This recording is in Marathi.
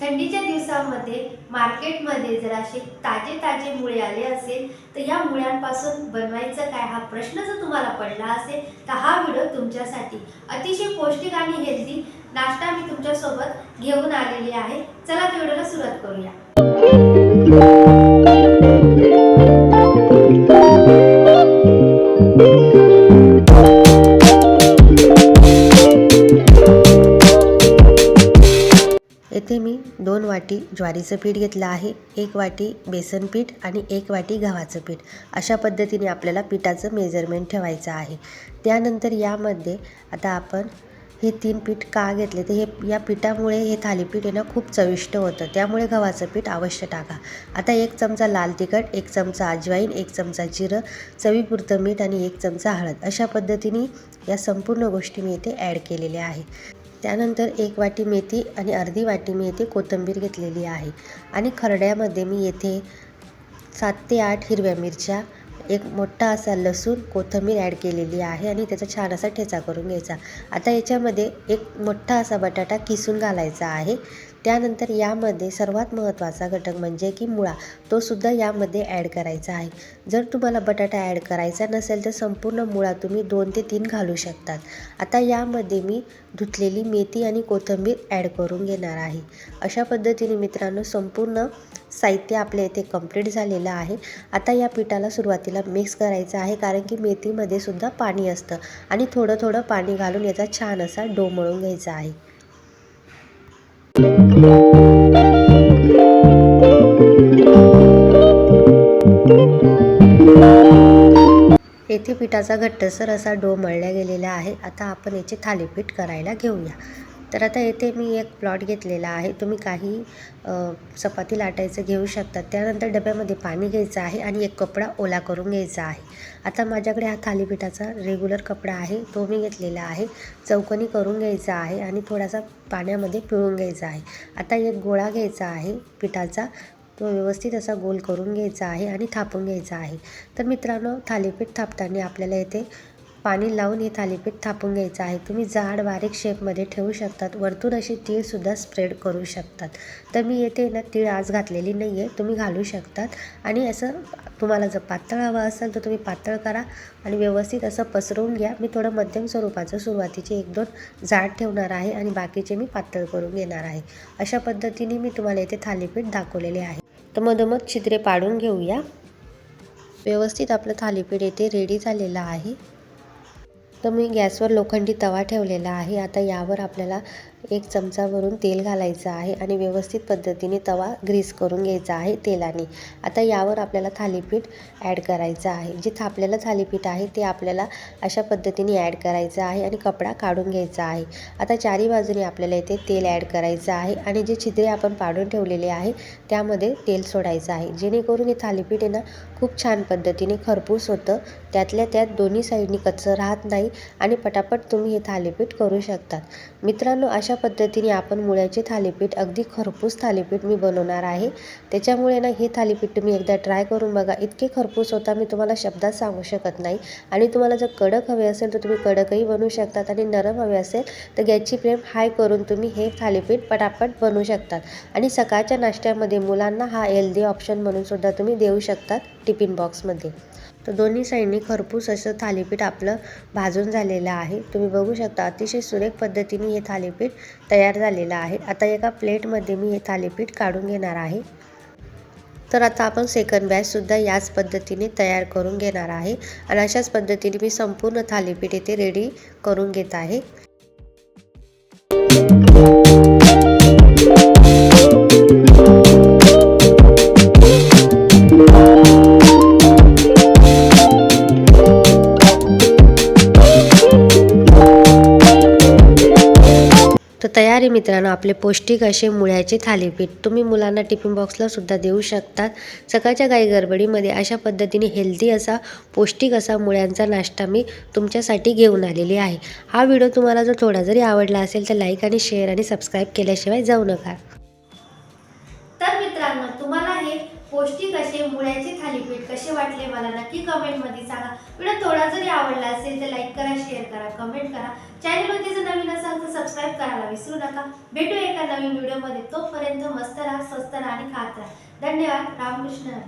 थंडीच्या दिवसामध्ये मार्केटमध्ये जर असे ताजे ताजे मुळे आले असेल तर या मुळ्यांपासून बनवायचं काय हा प्रश्न जर तुम्हाला पडला असेल तर हा व्हिडिओ तुमच्यासाठी अतिशय पौष्टिक आणि हेल्दी नाश्ता मी तुमच्यासोबत घेऊन आलेली आहे. चला व्हिडिओला सुरुवात करूया. येथे मी दोन वाटी ज्वारीचं पीठ घेतलं आहे. एक वाटी बेसन पीठ आणि एक वाटी गव्हाचं पीठ. अशा पद्धतीने आपल्याला पिठाचं मेजरमेंट ठेवायचं आहे. त्यानंतर यामध्ये आता आपण हे तीन पीठ का घेतले? तर हे या पिठामुळे हे थालीपीठ येणं खूप चविष्ट होतं. त्यामुळे गव्हाचं पीठ अवश्य टाका. आता एक चमचा लाल तिखट एक चमचा अजवाईन एक चमचा जिरं चवीपुरतं मीठ आणि एक चमचा हळद. अशा पद्धतीने या संपूर्ण गोष्टी मी इथे ॲड केलेल्या आहे त्यानंतर एक वाटी मेथी आणि अर्धी वाटी मी येथे कोथिंबीर घेतलेली आहे. आणि खरड्यामध्ये मी येथे सात ते आठ हिरव्या मिरच्या एक मोठा असा लसूण कोथिंबीर ॲड केलेली आहे आणि त्याचा छान असा ठेचा करून घ्यायचा. आता याच्यामध्ये एक मोठा असा बटाटा किसून घालायचा आहे. त्यानंतर यामध्ये सर्वात महत्त्वाचा घटक म्हणजे की मुळा तो सुद्धा यामध्ये ॲड करायचा आहे. जर तुम्हाला बटाटा ॲड करायचा नसेल तर संपूर्ण मुळा तुम्ही दोन ते तीन घालू शकतात. आता यामध्ये मी धुतलेली मेथी आणि कोथिंबीर ॲड करून घेणार आहे. अशा पद्धतीने मित्रांनो संपूर्ण साहित्य आपल्या इथे कंप्लीट झालेलं आहे. आता या पिठाला सुरुवातीला मिक्स करायचं आहे कारण की मेथीमध्ये सुद्धा पाणी असतं आणि थोडं थोडं पाणी घालून याचा छान असा डो मळून घ्यायचा आहे. येथे पिठाचा घट्टसर असा डो मळला गेलेला आहे. आता आपण याचे थालीपीठ करायला घेऊया. तर आता येथे मी एक प्लॉट घेतलेला आहे. तुम्ही काही चपाती लाटायचं घेऊ शकता. त्यानंतर डब्यामध्ये पाणी घ्यायचं आहे आणि एक कपडा ओला करून घ्यायचा आहे. आता माझ्याकडे हा थालीपीठाचा रेग्युलर कपडा आहे. तो मी घेतलेला आहे. चौकनी करून घ्यायचा आहे आणि थोडासा पाण्यामध्ये पिळून घ्यायचा आहे. आता एक गोळा घ्यायचा आहे. पिठाचा तो व्यवस्थित असा गोल करून घ्यायचा आहे आणि थापून घ्यायचा आहे. तर मित्रांनो थालीपीठ थापताना आपल्याला येथे पाणी लावून हे थालीपीठ थापून घ्यायचं आहे. तुम्ही जाड बारीक शेपमध्ये ठेवू शकतात. वरतून अशी तीळसुद्धा स्प्रेड करू शकतात. तर मी येथे ना तीळ आज घातलेली नाही आहे तुम्ही घालू शकतात. आणि असं तुम्हाला जर पातळ हवं असेल तर तुम्ही पातळ करा आणि व्यवस्थित असं पसरवून घ्या. मी थोडं मध्यम स्वरूपाचं सुरुवातीचे एक दोन जाड ठेवणार आहे आणि बाकीचे मी पातळ करून घेणार आहे. अशा पद्धतीने मी तुम्हाला येथे थालीपीठ दाखवलेले आहे. तर मधोमध छिद्रे पाडून घेऊया. व्यवस्थित आपलं थालीपीठ येथे रेडी झालेलं आहे. तर मी गॅसवर लोखंडी तवा ठेवलेला आहे. आता यावर आपल्याला एक चमचावरून तेल घालायचं आहे आणि व्यवस्थित पद्धतीने तवा ग्रीस करून घ्यायचा आहे तेलाने. आता यावर आपल्याला थालीपीठ ॲड करायचं आहे. जे थापलेलं थालीपीठ आहे ते आपल्याला अशा पद्धतीने ॲड करायचं आहे आणि कपडा काढून घ्यायचा आहे. आता चारी बाजूने आपल्याला इथे तेल ॲड करायचं आहे आणि जे छिद्रे आपण पाडून ठेवलेले आहे त्यामध्ये तेल सोडायचं आहे. जेणेकरून हे थालीपीठ आहे ना खूप छान पद्धतीने खरपूस होतं. त्यातल्या त्यात दोन्ही साईडनी कच्चं राहत नाही आणि पटापट तुम्ही हे थालीपीठ करू शकतात. मित्रांनो अशा पद्धतीने आपण मुळ्याचे थालीपीठ अगदी खरपूस थालीपीठ मी बनवणार आहे. त्याच्यामुळे ना हे थालीपीठ तुम्ही एकदा ट्राय करून बघा. इतके खरपूस होता मी तुम्हाला शब्दात सांगू शकत नाही. आणि तुम्हाला जर कडक हवे असेल तर तुम्ही कडकही बनवू शकतात आणि नरम हवे असेल तर गॅसची फ्लेम हाय करून तुम्ही हे थालीपीठ पटापट बनवू शकतात. आणि सकाळच्या नाश्त्यामध्ये मुलांना हा हेल्दी ऑप्शन म्हणून सुद्धा तुम्ही देऊ शकतात टिफिन बॉक्समध्ये तर दोन्ही साईडनी खरपूस असं थालीपीठ आपलं भाजून झालेलं आहे. तुम्ही बघू शकता अतिशय सुरेख पद्धतीने हे थालीपीठ तयार झालेलं आहे. आता एका प्लेटमध्ये मी हे थालीपीठ काढून घेणार आहे. तर आता आपण सेकंड बॅचसुद्धा याच पद्धतीने तयार करून घेणार आहे. आणि अशाच पद्धतीने मी संपूर्ण थालीपीठ इथे रेडी करून घेत आहे. तर तयारी मित्रांनो आपले पौष्टिक असे मुळ्याचे थालीपीठ. तुम्ही मुलांना टिफिन बॉक्सला सुद्धा देऊ शकतात. सकाळच्या काही गडबडीमध्ये अशा पद्धतीने हेल्दी असा पौष्टिक असा मुळ्यांचा नाश्ता मी तुमच्यासाठी घेऊन आलेली आहे. हा व्हिडिओ तुम्हाला जर थोडा जरी आवडला असेल तर लाईक आणि शेअर आणि सबस्क्राईब केल्याशिवाय जाऊ नका. पौष्टिक असे मुळ्याचे थालीपीठ कसे वाटले मला नक्की कमेंटमध्ये सांगा. व्हिडिओ थोडा जरी आवडला असेल तर लाईक करा शेअर करा कमेंट करा. चॅनलमध्ये जर नवीन असाल तर सबस्क्राईब करायला विसरू नका. भेटू एका नवीन व्हिडिओमध्ये तोपर्यंत मस्त राहा स्वस्त राहा आणि खात राहा. धन्यवाद. रामकृष्ण